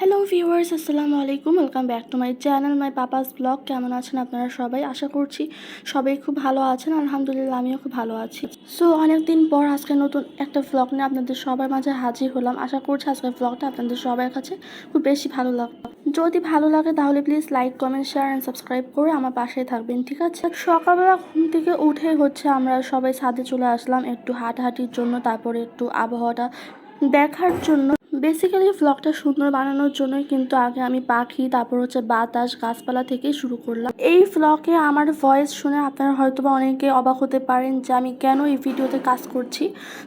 Hello viewers আসসালামু আলাইকুম। Welcome back to my channel my papa's blog কেমন আছেন আপনারা সবাই? আশা করছি সবাই খুব ভালো আছেন। আলহামদুলিল্লাহ, আমিও খুব ভালো আছি। সো অনেকদিন পর আজকে নতুন একটা ব্লগ নিয়ে আপনাদের সবার মাঝে হাজির হলাম। আশা করছি আজকের ব্লগটা আপনাদের সবার কাছে খুব বেশি ভালো লাগবে যদি ভালো লাগে তাহলে please like comment share and subscribe করে আমার পাশে থাকবেন, ঠিক আছে? সকালবেলা ঘুম থেকে উঠে হচ্ছে আমরা সবাই ছাদে চলে আসলাম একটু হাঁটাহাঁটির জন্য, তারপরে একটু আবহাওয়াটা দেখার জন্য। বেসিক্যালি ভ্লগটা সুন্দর বানানোর জন্যই কিন্তু আগে আমি পাখি, তারপর হচ্ছে বাতাস, গাছপালা থেকে শুরু করলাম। এই ভ্লগে আমার ভয়েস শুনে আপনারা হয়তো বা অনেকে অবাক হতে পারেন যে আমি কেন এই ভিডিওতে কাজ করছি।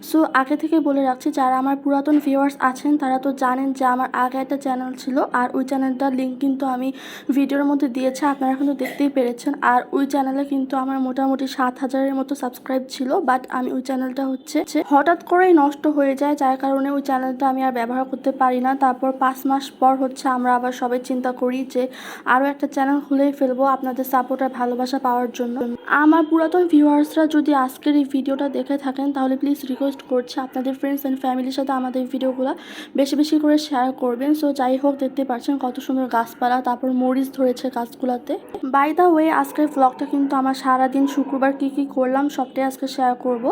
সো আগে থেকে বলে রাখছি, যারা আমার পুরাতন ভিউয়ার্স আছেন, তারা তো জানেন যে আমার আগে একটা চ্যানেল ছিল, আর ওই চ্যানেলটার লিঙ্ক কিন্তু আমি ভিডিওর মধ্যে দিয়েছি, আপনারা কিন্তু দেখতেই পেরেছেন। আর ওই চ্যানেলে কিন্তু আমার মোটামুটি সাত হাজারের মতো সাবস্ক্রাইব ছিল বাট আমি ওই চ্যানেলটা হচ্ছে হঠাৎ করেই নষ্ট হয়ে যায়, যার কারণে ওই চ্যানেলটা আমি আর ব্যবহার করতে পারি না। তারপর পাঁচ মাস পর হচ্ছে আমরা আবার সবাই চিন্তা করি যে আরও একটা চ্যানেল খুলেই ফেলব আপনাদের সাপোর্ট আর ভালোবাসা পাওয়ার জন্য। আমার পুরাতন ভিউয়ার্সরা যদি আজকের এই ভিডিওটা দেখে থাকেন, তাহলে প্লিজ রিকোয়েস্ট করছি আপনাদের ফ্রেন্ডস অ্যান্ড ফ্যামিলির সাথে আমাদের ভিডিওগুলো বেশি বেশি করে শেয়ার করবেন। সো যাই হোক, দেখতে পাচ্ছেন কত সুন্দর গাছপালা, তারপর মরিচ ধরেছে গাছগুলোতে। বাই দ্য ওয়ে আজকের ব্লগটা কিন্তু আমার সারাদিন শুক্রবার কি কি করলাম সবটাই আজকে শেয়ার করব।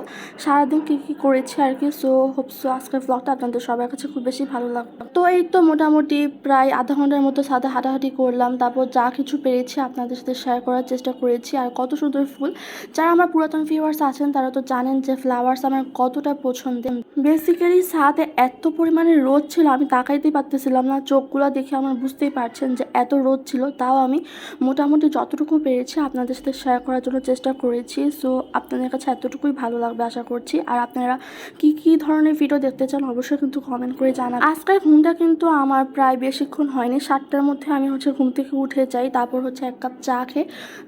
সারাদিন কি কি করেছি আর কি। সো হোপসো আজকের ব্লগটা আপনাদের সবার কাছে খুব বেশি ভালো লাগবে তো এই তো মোটামুটি প্রায় আধা ঘণ্টার মতো সাথে হাঁটাহাঁটি করলাম, তারপর যা কিছু পেরেছি আপনাদের সাথে শেয়ার করার চেষ্টা করেছি, আর কত সুন্দর ফুল। যারা আমার পুরাতন ভিউয়ার্স আছেন, তারা তো জানেন যে ফ্লাওয়ার্স আমার কতটা পছন্দের। বেসিক্যালি সাথে এত পরিমাণে রোদ ছিল, আমি তাকাইতেই পারতেছিলাম না, চোখগুলো দেখে আমার বুঝতেই পারছেন যে এত রোদ ছিল, তাও আমি মোটামুটি যতটুকু পেরেছি আপনাদের সাথে শেয়ার করার জন্য চেষ্টা করেছি। সো আপনাদের কাছে এতটুকুই ভালো লাগবে আশা করছি। আর আপনারা কি কি ধরনের ভিডিও দেখতে চান, অবশ্যই কিন্তু কমেন্ট করে জানান আজকের ঘুমটা কিন্তু আমার প্রায় বেশিক্ষণ হয়নি। সাতটার মধ্যে আমি হচ্ছে ঘুম থেকে উঠে যাই, তারপর হচ্ছে এক কাপ চা খেয়ে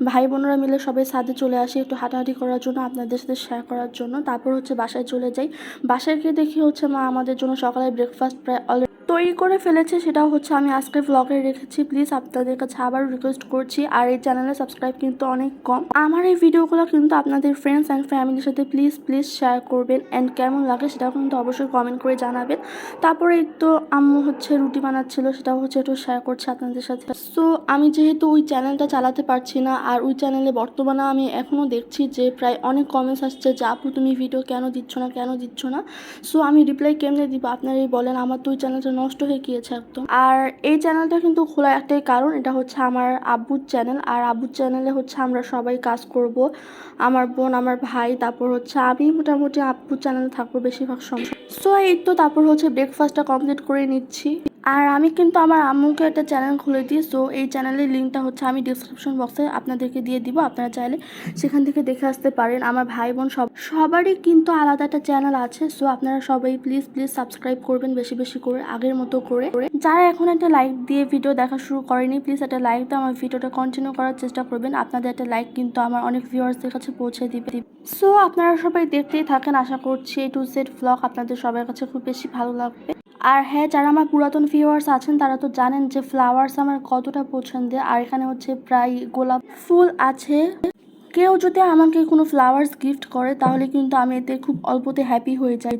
ভাই বোনরা মিলে সবাই ছাদে চলে আসি একটু হাঁটাহাঁটি করার জন্য, আপনাদের সাথে শেয়ার করার জন্য। তারপর হচ্ছে বাসায় চলে যাই। বাসায় গিয়ে দেখি হচ্ছে মা আমাদের জন্য সকালে ব্রেকফাস্ট প্রায় অলরেডি তৈরি করে ফেলেছে সেটা হচ্ছে আমি আজকে ব্লগে রেখেছি। প্লিজ আপনাদের কাছে আবার রিকোয়েস্ট করছি। আর এই চ্যানেলে সাবস্ক্রাইব কিন্তু অনেক কম। আমার এই ভিডিওগুলো কিন্তু আপনাদের ফ্রেন্ডস অ্যান্ড ফ্যামিলির সাথে প্লিজ প্লিজ শেয়ার করবেন। অ্যান্ড কেমন লাগে সেটাও কিন্তু অবশ্যই কমেন্ট করে জানাবেন। তারপরে তো আম্মু হচ্ছে রুটি বানাচ্ছিল, সেটাও হচ্ছে একটু শেয়ার করছে আপনাদের সাথে। সো আমি যেহেতু ওই চ্যানেলটা চালাতে পারছি না, আর ওই চ্যানেলে বর্তমানে আমি এখনও দেখছি যে প্রায় অনেক কমেন্টস আসছে যে, আপু, তুমি ভিডিও কেন দিচ্ছ না, কেন দিচ্ছ না? সো আমি রিপ্লাই কেমনে দিব? আপনারাই বলেন। আমার তো ওই চ্যানেলটা নষ্ট হয়ে গিয়েছে একদম। আর এই চ্যানেলটা কিন্তু খোলা একটাই কারণ, এটা হচ্ছে আমার আব্বুর চ্যানেল আর আব্বুর চ্যানেলে হচ্ছে আমরা সবাই কাজ করব। আমার বোন, আমার ভাই, তারপর হচ্ছে আমি মোটামুটি আব্বুর চ্যানেলে থাকব বেশিরভাগ সময়। সো এই তো তারপর হচ্ছে ব্রেকফাস্টটা কমপ্লিট করে নিচ্ছি। আর আমি কিন্তু আমার আম্মুকে একটা চ্যানেল খুলে দিই সো এই চ্যানেলের লিঙ্কটা হচ্ছে আমি ডিসক্রিপশন বক্সে আপনাদেরকে দিয়ে দিব। আপনারা চাইলে সেখান থেকে দেখে আসতে পারেন। আমার ভাই বোন সব সবারই কিন্তু আলাদা একটা চ্যানেল আছে সো আপনারা সবাই প্লিজ প্লিজ সাবস্ক্রাইব করবেন বেশি বেশি করে, আগের মতো করে। যারা এখন একটা লাইক দিয়ে ভিডিও দেখা শুরু করেনি প্লিজ একটা লাইক দিয়ে আমার ভিডিওটা কন্টিনিউ করার চেষ্টা করবেন। আপনাদের একটা লাইক কিন্তু আমার অনেক ভিউয়ার্সদের কাছে পৌঁছে দিবে। সো আপনারা সবাই দেখতেই থাকেন। আশা করছি এই টু সেট ব্লগ আপনাদের সবার কাছে খুব বেশি ভালো লাগবে। আর হ্যাঁ যারা আমার পুরাতন ভিউয়ার্স আছেন, তারা তো জানেন যে ফ্লাওয়ার্স আমার কতটা পছন্দের। আর এখানে হচ্ছে প্রায় গোলাপ ফুল আছে। কেউ যদি আমাকে কোনো ফ্লাওয়ার্স গিফট করে, তাহলে কিন্তু আমি এতে খুব অল্পতে হ্যাপি হয়ে যাই।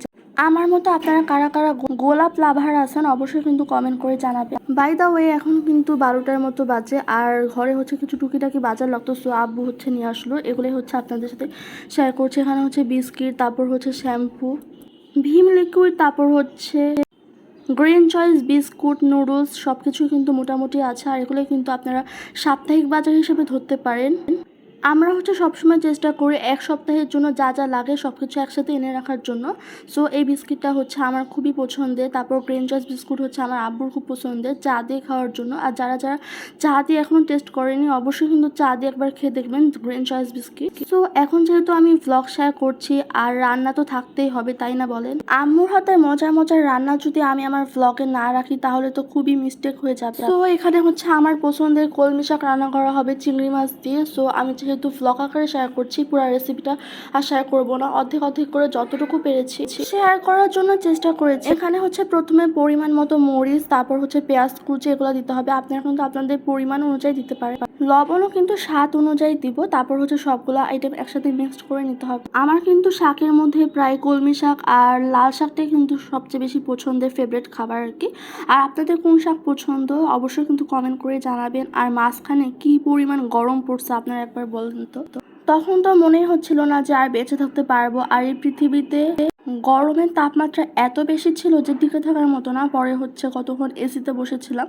আমার মতো আপনারা কারা কারা গোলাপ লাভার আছেন, অবশ্যই কিন্তু কমেন্ট করে জানাবেন। বাই দা ওয়ে এখন কিন্তু বারোটার মতো বাজে, আর ঘরে হচ্ছে কিছু টুকিটাকি বাজার লাগতো সো আব্বু হচ্ছে নিয়ে আসলো। এগুলোই হচ্ছে আপনাদের সাথে শেয়ার করছে। এখানে হচ্ছে বিস্কিট তারপর হচ্ছে শ্যাম্পু ভীম লিকুইড তারপর হচ্ছে গ্রিন চয়েস বিস্কুট নুডলস সব কিছু কিন্তু মোটামুটি আছে। আর এগুলোই কিন্তু আপনারা সাপ্তাহিক বাজার হিসেবে ধরতে পারেন। আমরা হচ্ছে সবসময় চেষ্টা করি এক সপ্তাহের জন্য যা যা লাগে সব কিছু একসাথে এনে রাখার জন্য। সো এই বিস্কিটটা হচ্ছে আমার খুবই পছন্দের। তারপর গ্রিন চয়েস বিস্কুট হচ্ছে আমার আব্বুর খুব পছন্দের। চা দিয়ে খাওয়ার জন্য। আর যারা যারা চা দিয়ে এখনও টেস্ট করেনি, অবশ্যই কিন্তু চা দিয়ে একবার খেয়ে দেখবেন গ্রিন চয়েস বিস্কিট। সো এখন যেহেতু আমি ভ্লগ শেয়ার করছি, আর রান্না তো থাকতেই হবে, তাই না বলেন? আম্মুর হাতে মজার মজার রান্না যদি আমি আমার ভ্লগে না রাখি, তাহলে তো খুবই মিস্টেক হয়ে যাবে। তো এখানে হচ্ছে আমার পছন্দের কলমি শাক রান্না করা হবে চিংড়ি মাছ দিয়ে। সো আমি যেহেতু ভ্লগ আকারে শেয়ার করছি, পুরো রেসিপিটা আর শেয়ার করব না। অর্ধেক অর্ধেক করে যতটুকু পেরেছি শেয়ার করার জন্য চেষ্টা করেছি। এখানে হচ্ছে প্রথমে পরিমাণ মতো মরিচ, তারপর হচ্ছে পেঁয়াজ কুচি, এগুলো দিতে হবে। আপনারা কিন্তু আপনাদের পরিমাণ অনুযায়ী দিতে পারেন। লবণও কিন্তু স্বাদ অনুযায়ী দিব, তারপর হচ্ছে সবগুলো আইটেম একসাথে মিক্সড করে নিতে হবে। আমার কিন্তু শাকের মধ্যে প্রায় কলমি শাক আর লাল শাকটাই কিন্তু সবচেয়ে বেশি পছন্দের ফেভারিট খাবার আর কি। আর আপনাদের কোন শাক পছন্দ, অবশ্যই কিন্তু কমেন্ট করে জানাবেন। আর মাঝখানে কি পরিমাণ গরম পড়ছে, আপনারা একবার বলেন তো। তখন তো মনে হচ্ছিল না যে আর বেঁচে থাকতে পারব, আর এই পৃথিবীতে গরমের তাপমাত্রা এত বেশি ছিল যে টিকে থাকার মতো না। পরে হচ্ছে কতক্ষণ এসিতে বসেছিলাম।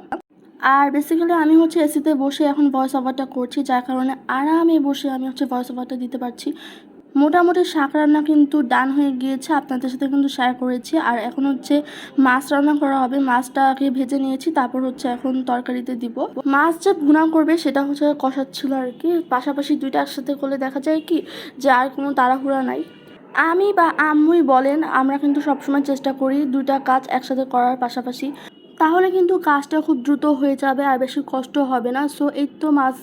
আর বেসিক্যালি আমি হচ্ছে এসিতে বসে এখন ভয়েস ওভারটা করছি, যার কারণে আরামে বসে আমি হচ্ছে ভয়েস ওভারটা দিতে পারছি। মোটামুটি শাক রান্না কিন্তু ডান হয়ে গিয়েছে। আপনাদের সাথে কিন্তু শেয়ার করেছি। আর এখন হচ্ছে মাছ রান্না করা হবে। মাছটাকে ভেজে নিয়েছি, তারপর হচ্ছে এখন তরকারিতে দিব। মাছ যে ভুনা করবে, সেটা হচ্ছে কষাচ্ছিল আর কি। পাশাপাশি দুইটা একসাথে করলে দেখা যায় কি যে আর কোনো তাড়াহুড়া নাই। আমি বা আম্মুই বলেন, আমরা কিন্তু সবসময় চেষ্টা করি দুইটা কাজ একসাথে করার পাশাপাশি। তাহলে কিন্তু কাজটা খুব দ্রুত হয়ে যাবে আর বেশি কষ্ট হবে না। সো এই তো মাছ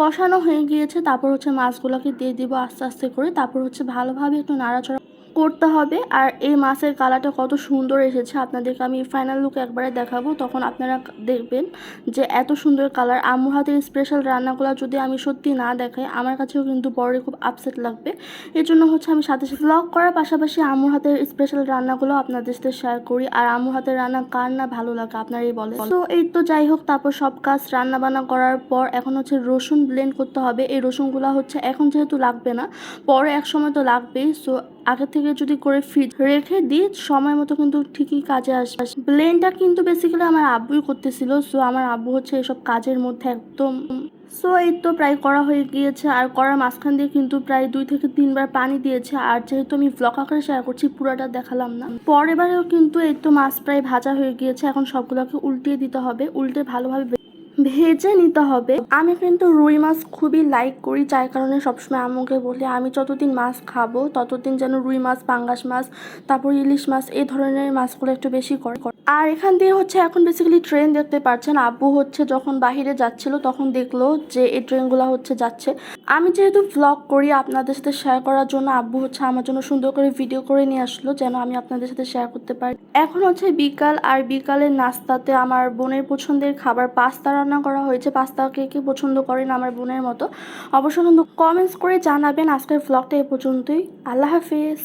কষানো হয়ে গিয়েছে, তারপর হচ্ছে মাছগুলোকে দিয়ে দিব আস্তে আস্তে করে, তারপর হচ্ছে ভালোভাবে একটু নাড়াচড়া করতে হবে। আর এই মাছের কালারটা কত সুন্দর এসেছে। আপনাদেরকে আমি ফাইনাল লুক একবারে দেখাবো। তখন আপনারা দেখবেন যে এত সুন্দর কালার আম্মুর হাতের স্পেশাল রান্নাগুলো যদি আমি সত্যি না দেখাই, আমার কাছেও কিন্তু পরে খুব আপসেট লাগবে। এর জন্য হচ্ছে আমি সাথে সাথে ব্লগ করার পাশাপাশি আম্মুর হাতের স্পেশাল রান্নাগুলো আপনাদের সাথে শেয়ার করি। আর আম্মুর হাতের রান্না কার না ভালো লাগে আপনারাই বলে তো এই তো যাই হোক, তারপর সব কাজ রান্না বান্না করার পর এখন হচ্ছে রসুন ব্লেন্ড করতে হবে। এই রসুনগুলো হচ্ছে এখন যেহেতু লাগবে না, পরে এক সময় তো লাগবেই। সো আগে থেকে যদি করে ফ্রিজ রেখে দিই, সময় মতো কিন্তু ঠিকই কাজে আসবে ব্লেন্ডটা কিন্তু বেসিক্যালি আমার আব্বুই করতেছিল সো আমার আব্বু হচ্ছে এসব কাজের মধ্যে একদম সো এই তো প্রায় করা হয়ে গিয়েছে, আর করার মাঝখান দিয়ে কিন্তু প্রায় দুই থেকে তিনবার পানি দিয়েছে, আর যেহেতু আমি ব্লক আকারে শেয়ার করছি, পুরাটা দেখালাম না। পরের বারেও কিন্তু এই তো মাছ প্রায় ভাজা হয়ে গিয়েছে, এখন সবগুলোকে উল্টিয়ে দিতে হবে, উল্টে ভালোভাবে ভেজে নিতে হবে। আমি কিন্তু রুই মাছ খুবই লাইক করি, যার কারণে সবসময় আমাকে বলি, আমি যতদিন মাছ খাব, ততদিন যেন রুই মাছ, পাঙ্গাস মাছ, তারপর ইলিশ মাছ, এই ধরনের মাছগুলো একটু বেশি করে আর এখান দিয়ে হচ্ছে এখন বেসিক্যালি ট্রেন দেখতে পাচ্ছেন আব্বু হচ্ছে যখন বাহিরে যাচ্ছিল তখন দেখল যে এই ট্রেনগুলো হচ্ছে যাচ্ছে। আমি যেহেতু ব্লগ করি আপনাদের সাথে শেয়ার করার জন্য, আব্বু হচ্ছে আমার জন্য সুন্দর করে ভিডিও করে নিয়ে আসলো যেন আমি আপনাদের সাথে শেয়ার করতে পারি। এখন হচ্ছে বিকাল, আর বিকালের নাস্তাতে আমার বোনের পছন্দের খাবার পাস্তা রান্না করা হয়েছে পাস্তা কে কে পছন্দ করেন আমার বোনের মতো। অবশ্যই কমেন্টস করে জানাবেন আজকের ব্লগটা এ পর্যন্তই। আল্লাহ হাফিজ।